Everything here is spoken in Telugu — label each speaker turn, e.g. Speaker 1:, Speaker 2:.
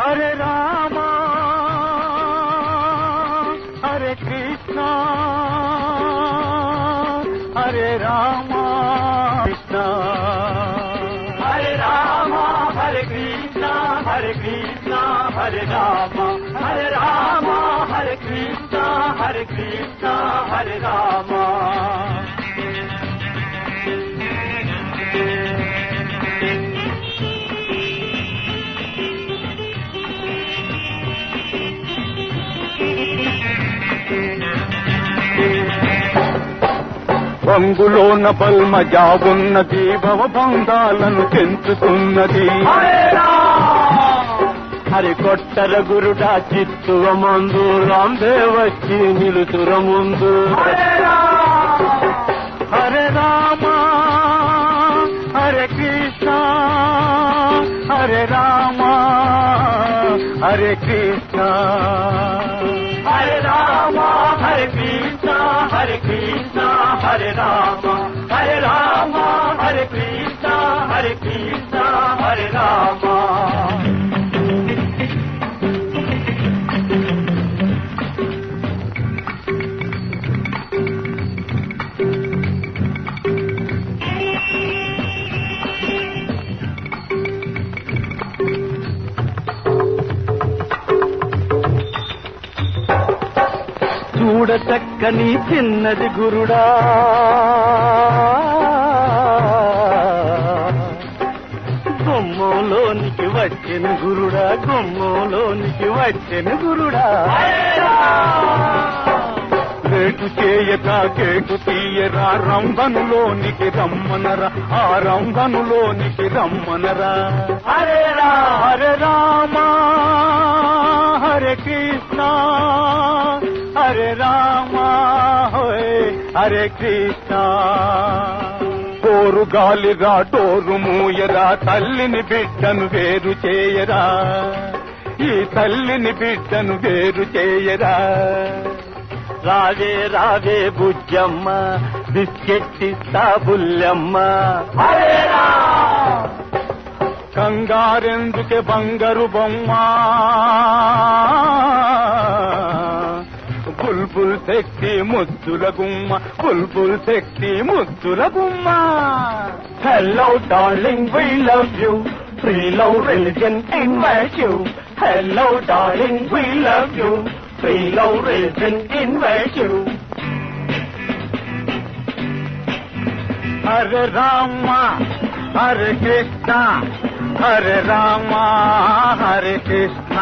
Speaker 1: హరే రామ హరే కృష్ణ హరే రామ కృష్ణ. హరే రామ హరే కృష్ణ హరే కృష్ణ హరే రామ. హరే రామ హరే కృష్ణ హరే కృష్ణ హరే రామ. రంగులోన పల్మజా ఉన్నది భవబంధాలను పెంచుతున్నది హరి కొట్టర గురుడా చిత్తువ మందు రాందే వచ్చి నిలుతుర ముందు. హరే రామ హరే కృష్ణ హరే రామ హరే కృష్ణ. హరే కృష్ణ హరే రామ హరే రామ హరే కృష్ణ హరే కృష్ణ హరే రామ చూడ చక్కని చిన్నది గురుడా. గుమ్మంలోనికి వచ్చిన గురుడా గుమ్మంలోనికి వచ్చిన గురుడా. కేటు చేయక కేటు తీయరా రంభనులోనికి రమ్మనరా ఆ రంభనులోనికి రమ్మనరా. రామా హోయ్ హరే కృష్ణ పోరు గాలి రాటోరు మూయరా తల్లిని బిడ్డను వేరు చేయరా ఈ తల్లిని బిడ్డను వేరు చేయరా రావే రావే బుజ్జమ్మ బిస్కెట్టిస్తా బుల్లమ్మ కంగారెందుకే బంగారు బొమ్మ బుల్బుల్ శక్తి ముద్దుల గుమ్మ బుల్బుల్ శక్తి ముద్దుల గుమ్మ. Hello darling we love you free love religion in my you hello darling we love you free love religion in my you Hare Rama Hare Krishna Hare Rama Hare Krishna